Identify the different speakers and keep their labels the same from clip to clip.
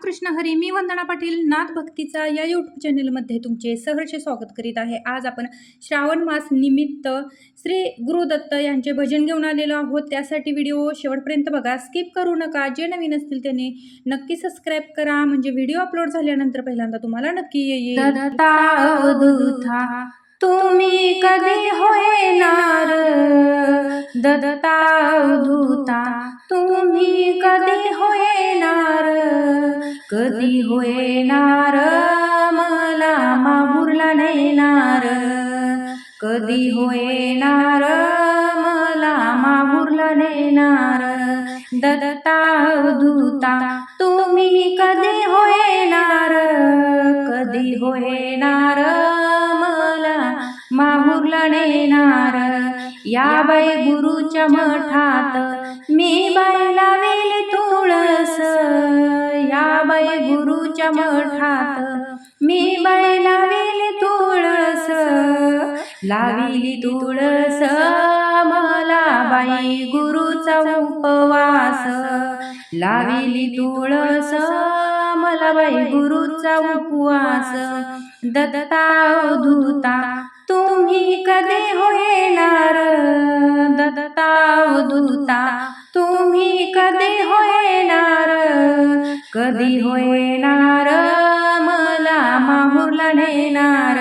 Speaker 1: रामकृष्ण हरी मी वंदना पाटील नाथ भक्तीचा या यूट्यूब चॅनलमध्ये तुमचे सहर्ष स्वागत करीत आहे. आज आपण श्रावण मास निमित्त श्री गुरुदत्त यांचे भजन घेऊन आलेलो आहोत. त्यासाठी व्हिडिओ शेवटपर्यंत बघा. स्किप करू नका. जे नवीन असतील त्यांनी नक्की सबस्क्राईब करा. म्हणजे व्हिडिओ अपलोड झाल्यानंतर पहिल्यांदा तुम्हाला नक्की येईल.
Speaker 2: तुम्ही कधी होणार ददता अवधूता तुम्ही कधी कधी होणार मला माहुरला नेणार. कधी होणार मला माहुरला नेणार. दत्ता दूता तुम्ही कधी होणार कधी होणार मला माहुरला नेणार. या बाई गुरुच्या मठात गुरुच्या मठात. मी बाई तुळस लाविली तुळस. मला बाई गुरुचा उपवास. लाविली तुळस मला बाई गुरुचा उपवास. दत्ता धुता तुम्ही कधी होणार दत्ता धुता कधी होणार मला माहूरला नेणार.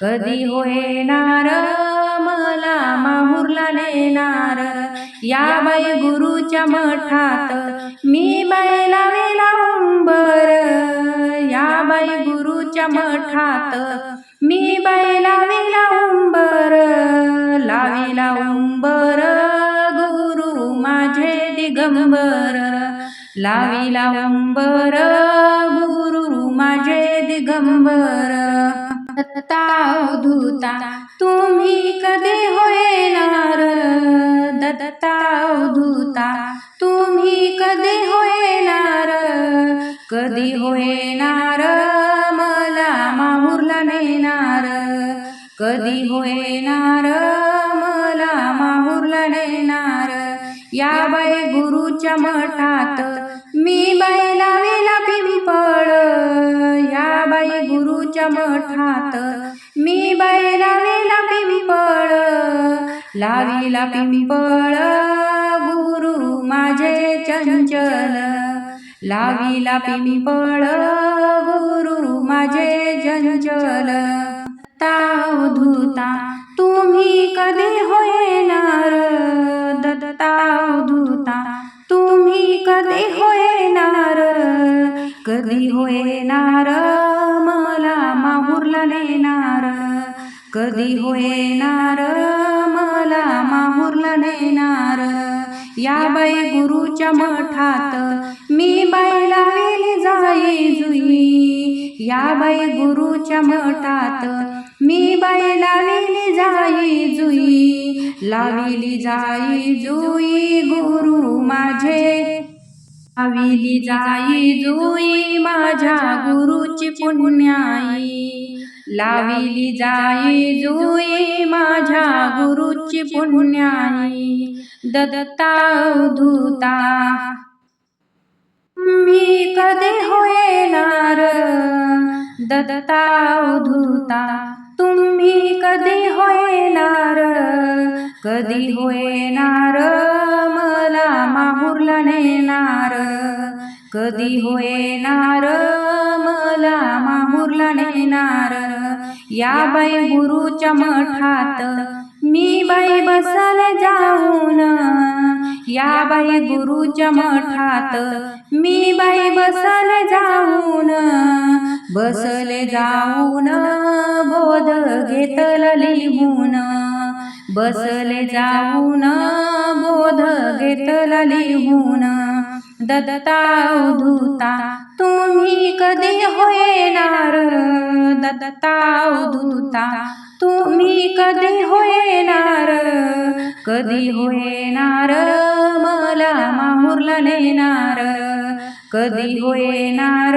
Speaker 2: कधी होणार मला माहूरला नेणार. या बाई गुरुच्या मठात मी बाई लावेला उंबर या बाई गुरुच्या मठात मी बाई लावेला उंबर लाविला उंबर गुरु माझे दिगंबर. दत्ता अवधूता तुम्ही कधी होणार दत्ता अवधूता तुम्ही कधी होणार कधी होणार मला माहुरला नेणार. कधी होणार या बाई गुरुच्या मठात मी बैलावेला पिंपळ. या बाई गुरुच्या मठात मी बैलावेला पिंपळ. लावीला पिंपळ गुरु माझे चंचल. लावीला पिंपळ गुरु माझे चंचल. तावधूता तुम्ही कधी होणार कधी होणार मला माहूरला नेणार. कधी होणार मला माहूरला नेणार. या बाई गुरुच्या मठात मी बाई लावेली जाई. या बाई गुरुच्या मठात मी बाई लावेली जाई जुई लाविली जाई जुई गुरु माझे. लाविली जाई जुई माझ्या गुरुची पुण्याई लाविली जाई जुई माझ्या गुरुची पुण्याई. ददता धुता मी कधी होणार दत्ता उधुता तुम्ही कधी होणार कधी होणार मला माहुरला नेणार? कधी होणार मला माहुरला नेणार? या बाई गुरुच्या मठात मी बाई बसल जाऊन या बाई गुरुच्या मठात मी बाई बसल जाऊन बसले जाऊन बोध घेतल लिहून. बसले जाऊन बोध घेतल लिहून. दत्ता उधुता तुम्ही कधी होणार दत्ता उधुता तुम्ही कधी होणार कधी होणार मला माहुरला नेणार. कधी होणार